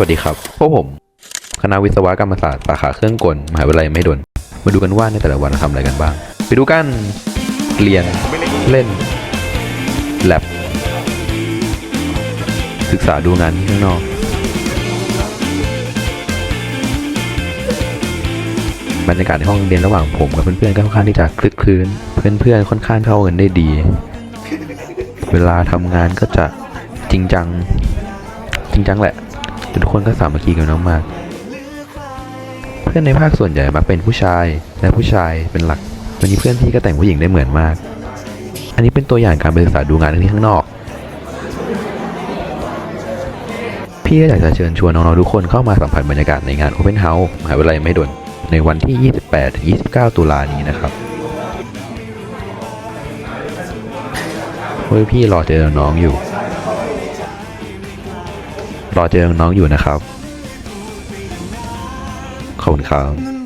วัสดีครับ พวกผม คณะวิศวกรรมศาสตร์สาขาเครื่องกล มหาวิทยาลัยไม่ดน มาดูกันว่าในแต่ละวันทำอะไรกันบ้าง ไปดูกัน เรียน เล่น แลบ ศึกษาดูงานที่ข้างนอกบรรยากาศในห้องเรียนระหว่างผมกับเพื่อนๆก็ค่อนข้างที่จะคลึกคลื้น เพื่อนๆค่อนข้างเข้ากันได้ดี เวลาทำงานก็จะจริงจัง จริงจังแหละ ทุกคนก็สามัคคีกันมากๆเพื่อนในภาคส่วนใหญ่มักเป็นผู้ชายและผู้ชายเป็นหลักวันนี้เพื่อนพี่ก็แต่งผู้หญิงได้เหมือนมาก อันนี้เป็นตัวอย่างการไปศึกษาดูงานที่ข้างนอก พี่ก็อยากจะเชิญชวนน้องๆทุกคนเข้ามาสัมผัสบรรยากาศในงาน Open House มหาวิทยาลัยไม่ดนในวันที่ 28-29 ตุลานี้นะครับเฮ้ยพี่รอเจอน้องอยู่ รอเจอน้องอยู่นะครับ ขอบคุณครับ